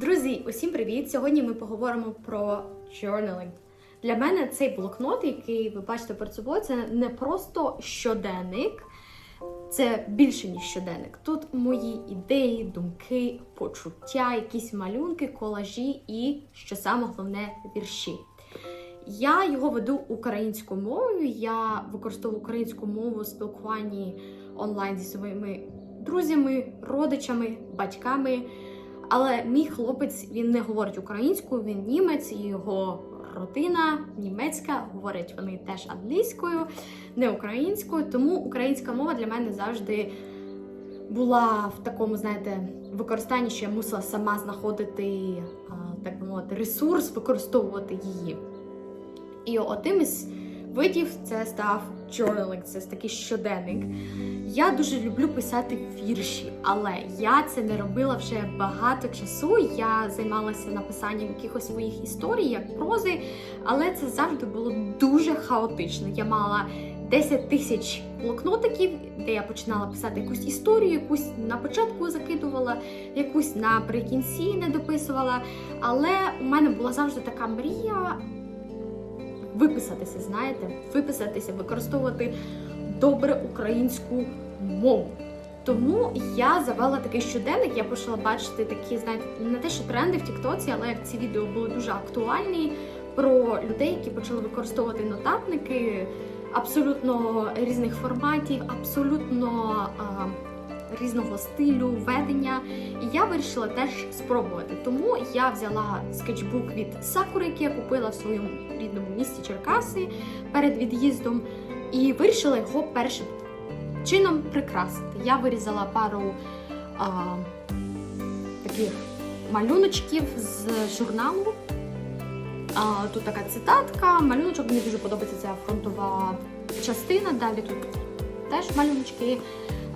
Друзі, усім привіт! Сьогодні ми поговоримо про journaling. Для мене цей блокнот, який ви бачите перед собою, це не просто щоденник, це більше ніж щоденник. Тут мої ідеї, думки, почуття, якісь малюнки, колажі і, що саме головне, вірші. Я його веду українською мовою. Я використовую українську мову у спілкуванні онлайн зі своїми друзями, родичами, батьками. Але мій хлопець він не говорить українською, він німець, його родина німецька, говорять вони теж англійською, не українською. Тому українська мова для мене завжди була в такому, знаєте, використанні, що я мусила сама знаходити, так би мовити, ресурс, використовувати її. І одним із видів це став journaling, це такий щоденник. Я дуже люблю писати вірші, але я це не робила вже багато часу. Я займалася написанням якихось своїх історій, як прози, але це завжди було дуже хаотично. Я мала 10 тисяч блокнотиків, де я починала писати якусь історію, якусь на початку закидувала, якусь наприкінці не дописувала. Але у мене була завжди така мрія виписатися, знаєте, виписатися, використовувати добре українську мову. Тому я завела такий щоденник, я почала бачити такі, знаєте, не те, що тренди в Тіктоці, але ці відео були дуже актуальні про людей, які почали використовувати нотатники абсолютно різних форматів, абсолютно а, різного стилю, ведення. І я вирішила теж спробувати. Тому я взяла скетчбук від Сакури, який я купила в своєму рідному місті Черкаси перед від'їздом, і вирішила його першим чином прикрасити. Я вирізала пару а, таких малюночків з журналу. А, тут така цитатка, малюночок, мені дуже подобається ця фронтова частина. Далі тут теж малюночки.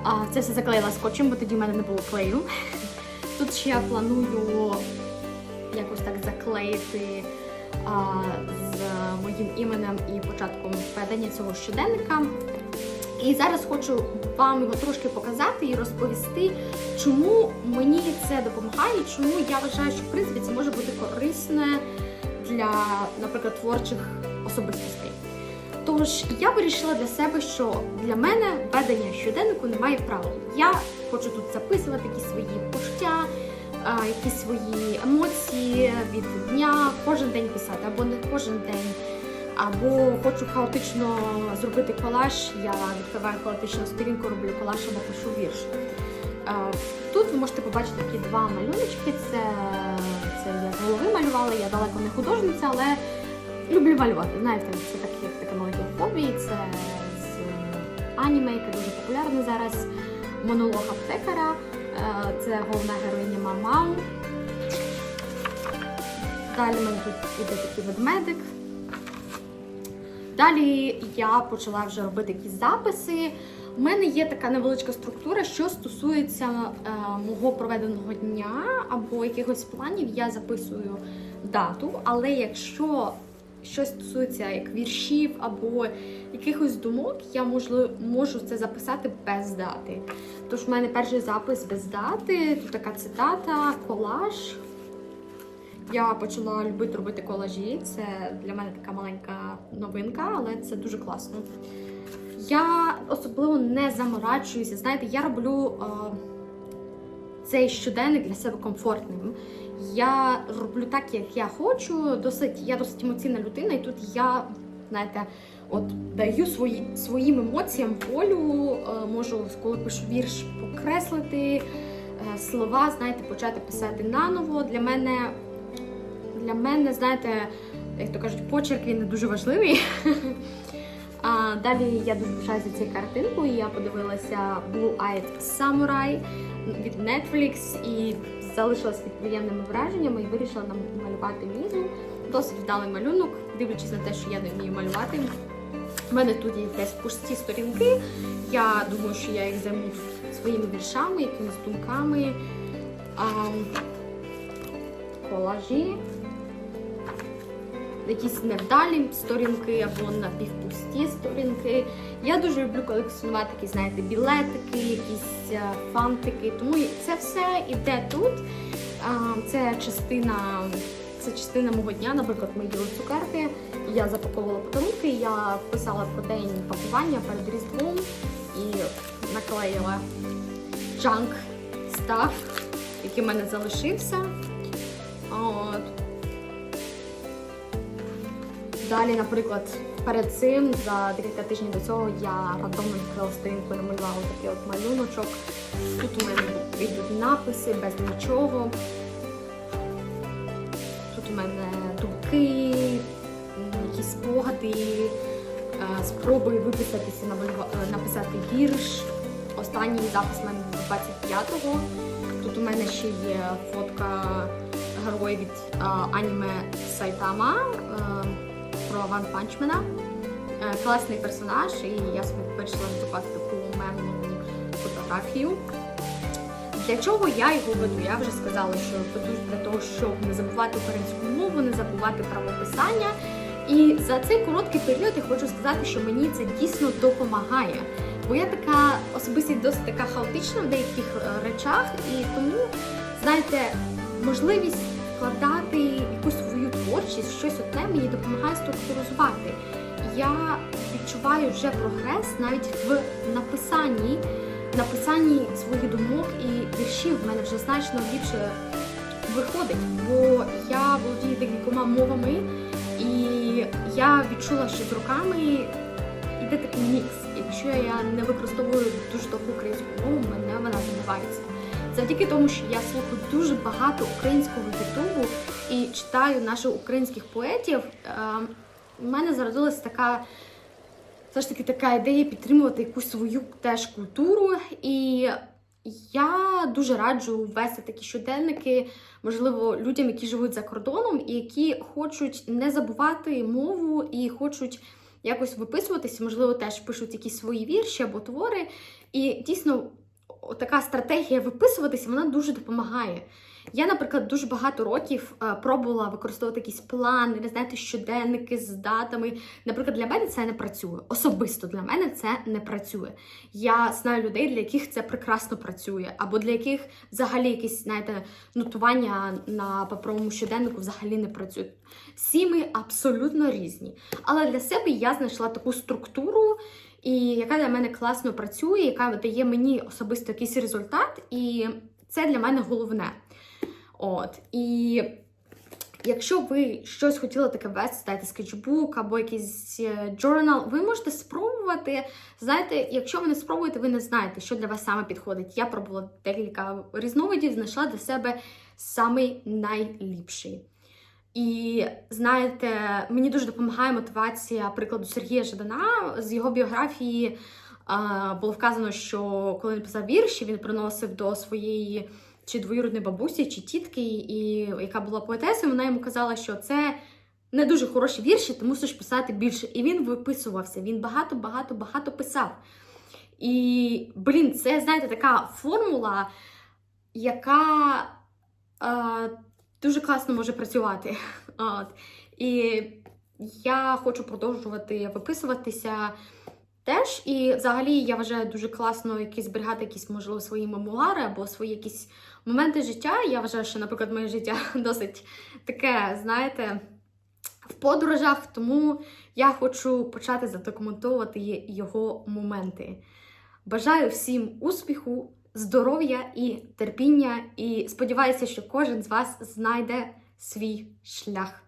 А, це все заклеїла скотчем, бо тоді в мене не було клею. Тут ще я планую якось так заклеїти а, з моїм іменем і початком ведення цього щоденника. І зараз хочу вам його трошки показати і розповісти, чому мені це допомагає, чому я вважаю, що в принципі це може бути корисне для, наприклад, творчих особистостей. Тож я вирішила для себе, що для мене ведення щоденнику немає правил. Я хочу тут записувати якісь свої почуття, якісь свої емоції від дня, кожен день писати, або не кожен день. Або хочу хаотично зробити колаж, я відкриваю хаотичну сторінку, роблю колаж або пишу вірш. Тут ви можете побачити такі два малюночки. Це, це я з голови малювала, я далеко не художниця, але люблю малювати. Знаєте, це таке, маленьке це з аніме, яке дуже популярне зараз. Монолог аптекаря. Е, Це головна героїня Мамау. Далі в мене тут іде такий ведмедик. Далі я почала вже робити якісь записи. У мене є така невеличка структура, що стосується е, мого проведеного дня або якихось планів, я записую дату. Але якщо щось стосується як віршів або якихось думок, я можу, можу це записати без дати. Тож в мене перший запис без дати, тут така цитата, колаж. Я почала любити робити колажі. Це для мене така маленька новинка, але це дуже класно. Я особливо не заморачуюся. Знаєте, я роблю е, цей щоденник для себе комфортним. Я роблю так, як я хочу. Досить, я досить емоційна людина, і тут я, знаєте, от даю свої, своїм емоціям волю, е, можу, коли пишу вірш, покреслити е, слова, знаєте, почати писати наново. Для мене для мене, знаєте, як то кажуть, почерк він не дуже важливий. А далі я дуже пишаюся цією картинкою. Я подивилася Blue Eyed Samurai від Netflix і залишилась під приємними враженнями і вирішила намалювати мізу. Досить вдалий малюнок, дивлячись на те, що я не вмію малювати. У мене тут є якісь пусті сторінки. Я думаю, що я їх займу своїми віршами, якимись думками. Колажі якісь невдалі сторінки або напівпусті сторінки. Я дуже люблю колекціонувати такі, знаєте, білетики, якісь е, фантики. Тому це все іде тут. Це частина, це частина мого дня. Наприклад, їли цукерки, я запаковувала подарунки, я писала про день пакування перед Різдвом і наклеїла джанк став, який в мене залишився. От. Далі, наприклад, перед цим за декілька тижнів до цього я рандомно відкрила сторінку і намалювала такий от малюночок. Тут у мене йдуть написи без нічого. Тут у мене думки, якісь спогади, е, спроби виписатися, е, написати вірш. Останній запис у мене був 25-го. Тут у мене ще є фотка героя від е, аніме Сайтама про Ван Панчмена. Класний персонаж, і я собі вирішила розробити таку мемну фотографію. Для чого я його веду? Я вже сказала, що для того, щоб не забувати українську мову, не забувати правописання. І за цей короткий період я хочу сказати, що мені це дійсно допомагає. Бо я така особистість досить така хаотична в деяких е, речах, і тому, знаєте, можливість вкладати якусь свою творчість, щось одне мені допомагає структуризувати. Я відчуваю вже прогрес навіть в написанні, написанні своїх думок і віршів. В мене вже значно ліпше виходить, бо я володію декількома мовами, і я відчула, що з роками йде такий мікс. Якщо я не використовую дуже добру українську мову, мене вона забувається. Завдяки тому, що я слухаю дуже багато українського ютубу і читаю наших українських поетів, е, в мене зародилася така. Все ж таки така ідея підтримувати якусь свою теж культуру. І я дуже раджу ввести такі щоденники, можливо, людям, які живуть за кордоном, і які хочуть не забувати мову і хочуть якось виписуватися, можливо, теж пишуть якісь свої вірші або твори. І дійсно, така стратегія виписуватися вона дуже допомагає. Я, наприклад, дуже багато років е, пробувала використовувати якісь плани, не знаєте, щоденники з датами. Наприклад, для мене це не працює. Особисто для мене це не працює. Я знаю людей, для яких це прекрасно працює, або для яких взагалі якісь, знаєте, нотування на паперовому щоденнику взагалі не працюють. Всі ми абсолютно різні. Але для себе я знайшла таку структуру, і яка для мене класно працює, яка дає мені особисто якийсь результат, і це для мене головне. От і якщо ви щось хотіли таке вести, дайте скетчбук або якийсь е, journal, ви можете спробувати. Знаєте, якщо ви не спробуєте, ви не знаєте, що для вас саме підходить. Я пробувала декілька різновидів, знайшла для себе самий найліпший. І знаєте, мені дуже допомагає мотивація прикладу Сергія Жадана. З його біографії було вказано, що коли він писав вірші, він приносив до своєї чи двоюродної бабусі, чи тітки, і яка була поетесою, вона йому казала, що це не дуже хороші вірші, ти мусиш писати більше. І він виписувався. Він багато, багато, багато писав. І, блін, це, знаєте, така формула, яка е, дуже класно може працювати. От. І я хочу продовжувати виписуватися. Теж, і взагалі я вважаю дуже класно якісь зберігати якісь, можливо, свої мемуари або свої якісь моменти життя. Я вважаю, що, наприклад, моє життя досить таке, знаєте, в подорожах, тому я хочу почати задокументовувати його моменти. Бажаю всім успіху, здоров'я і терпіння, і сподіваюся, що кожен з вас знайде свій шлях.